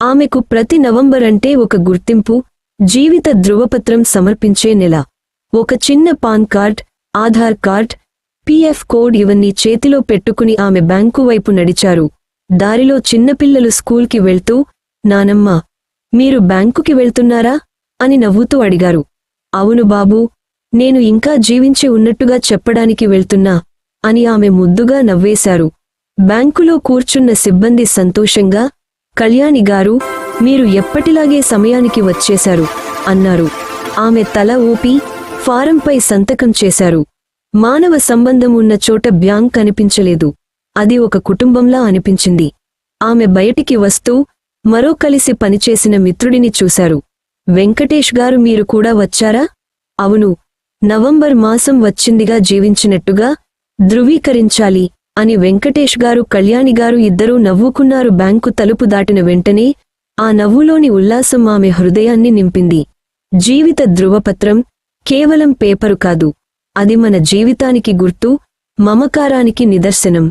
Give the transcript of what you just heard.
ఆమెకు ప్రతి నవంబర్ అంటే ఒక గుర్తింపు జీవిత ధృవపత్రం సమర్పించే నెల. ఒక చిన్న PAN card Aadhaar card PF code ఇవన్నీ చేతిలో పెట్టుకుని ఆమె బ్యాంకు వైపు నడిచారు. దారిలో చిన్నపిల్లలు స్కూల్కి వెళ్తూ నానమ్మ మీరు బ్యాంకుకి వెళ్తున్నారా? అని నవ్వుతూ అడిగారు. అవును బాబూ నేను ఇంకా జీవించి ఉన్నట్టుగా చెప్పడానికి వెళ్తున్నా అని ఆమె ముద్దుగా నవ్వేశారు. బ్యాంకులో కూర్చున్న సిబ్బంది సంతోషంగా కళ్యాణి గారు మీరు ఎప్పటిలాగే సమయానికి వచ్చేశారు అన్నారు. ఆమె తల ఊపి ఫారంపై సంతకం చేశారు. మానవ సంబంధం ఉన్న చోట బ్యాంక్ కనిపించలేదు. అది ఒక కుటుంబంలా అనిపించింది. ఆమె బయటికి వస్తూ మరో కలిసి పనిచేసిన మిత్రుడిని చూశారు. వెంకటేష్ గారు మీరు కూడా వచ్చారా? అవును. నవంబర్ మాసం వచ్చిందిగా జీవించినట్టుగా ధృవీకరించాలి. అని వెంకటేష్ గారు కళ్యాణి గారు ఇద్దరూ నవ్వుకున్నారు. బ్యాంకు తలుపు దాటిన వెంటనే ఆ నవ్వులోని ఉల్లాసం ఆమె హృదయాన్ని నింపింది. జీవిత ధృవపత్రం కేవలం పేపరు కాదు. అది మన జీవితానికి గుర్తు మమకారానికి నిదర్శనం.